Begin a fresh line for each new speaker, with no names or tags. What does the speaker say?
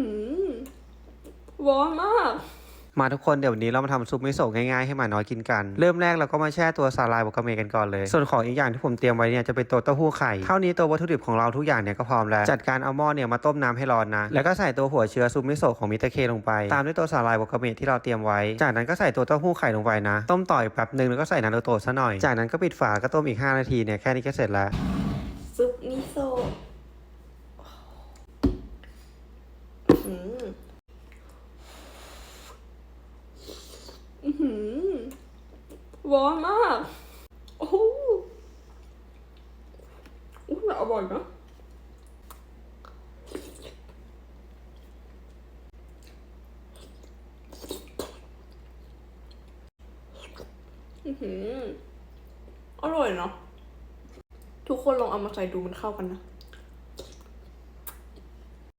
หือร้อนมาก
มาทุกคนเดี๋ยววันนี้เรามาทำซุปมิโซะง่ายๆให้หมาน้อยกินกัน เริ่มแรกเราก็มาแช่ตัวสาลายบวกาเมกันก่อนเลย ส่วนของอีกอย่างที่ผมเตรียมไว้เนี่ยจะเป็นตัวเต้าหู้ไข่เท่านี้ตัววัตถุดิบของเราทุกอย่างเนี่ยก็พร้อมแล้ว จัดการเอาหม้อเนี่ยมาต้มน้ำให้ร้อนนะ แล้วก็ใส่ตัวหัวเชื้อซุปมิโซะของมิตาเคลงไป ตามด้วยตัวสาลายบวกาเมที่เราเตรียมไว้ จากนั้นก็ใส่ตัวเต้าหู้ไข่ลงไปนะ ต้มต่อยแป๊บหนึงแล้วก็ใส่นารูโตะซะหน่อย จากนั้นก็ปิดฝาก็ต้มอีก 5 นาทีเนี่ยแค่นี้ก็เสร็จแล้ว
ซุปมิโซะ อืมอื้อหือร้อนมาก โอ้โหอู้ยอร่อยนะอือหืออร่อยเนาะทุกคนลองเอามาใส่ดูมันเข้ากันนะ